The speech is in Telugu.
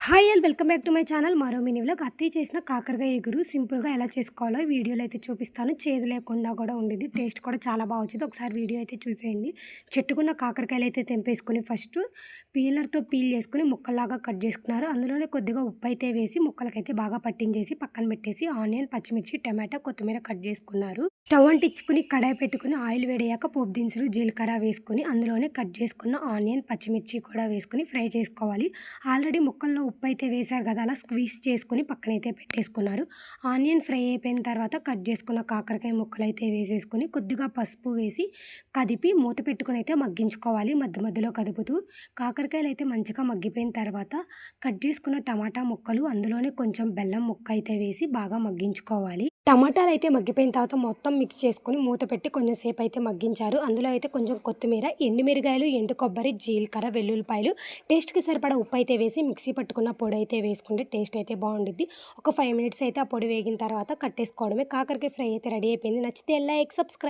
Hi all welcome back to my channel. మరో మినీ వ్లాగ్. అత్తయ్య చేసిన కాకరకాయ ఎగురు సింపుల్గా ఎలా చేసుకోవాలో వీడియోలో అయితే చూపిస్తాను. చేదు లేకుండా కూడా ఉండేది టేస్ట్ కూడా చాలా బాగా వచ్చింది. ఒకసారి వీడియో అయితే చూసేయండి. చెట్టుకున్న కాకరకాయలు అయితే తెంపేసుకుని ఫస్ట్ పీలర్తో పీల్ చేసుకుని ముక్కల్లాగా కట్ చేసుకున్నారు. అందులోనే కొద్దిగా ఉప్పు అయితే వేసి ముక్కలకైతే బాగా పట్టించేసి పక్కన పెట్టేసి ఆనియన్ పచ్చిమిర్చి టమాటా కొత్తిమీర కట్ చేసుకున్నారు. స్టవ్ అంటించుకుని కడాయి పెట్టుకుని ఆయిల్ వేడయ్యాక పోపు దినుసులు జీలకర్ర వేసుకొని అందులోనే కట్ చేసుకున్న ఆనియన్ పచ్చిమిర్చి కూడా వేసుకొని ఫ్రై చేసుకోవాలి. ఆల్రెడీ ముక్కల్లో ఉప్పు అయితే వేశారు కదా అలా స్క్వీజ్ చేసుకుని పక్కనైతే పెట్టేసుకున్నారు. ఆనియన్ ఫ్రై అయిపోయిన తర్వాత కట్ చేసుకున్న కాకరకాయ ముక్కలు అయితే వేసేసుకొని కొద్దిగా పసుపు వేసి కదిపి మూత పెట్టుకుని అయితే మగ్గించుకోవాలి మధ్య మధ్యలో కదుపుతూ. కాకరకాయలు అయితే మంచిగా మగ్గిపోయిన తర్వాత కట్ చేసుకున్న టమాటా ముక్కలు అందులోనే కొంచెం బెల్లం ముక్క అయితే వేసి బాగా మగ్గించుకోవాలి. టమాటాలు అయితే మగ్గిపోయిన తర్వాత మొత్తం మిక్స్ చేసుకొని మూత పెట్టి కొంచెం సేపు అయితే మగ్గించారు. అందులో అయితే కొంచెం కొత్తిమీర ఎండుమిరగాయలు ఎండు కొబ్బరి జీలకర్ర వెల్లుల్లిపాయలు. టేస్ట్కి సరిపడా ఉప్పు అయితే వేసి మిక్సీ పట్టుకున్న పొడి అయితే వేసుకుంటే టేస్ట్ అయితే బాగుండిద్ది. ఒక ఫైవ్ మినిట్స్ అయితే ఆ పొడి వేగిన తర్వాత కట్టేసుకోవడమే. కాకరకాయ ఫ్రై అయితే రెడీ అయిపోయింది. నచ్చితే ఎలా లైక్ సబ్స్క్రైబ్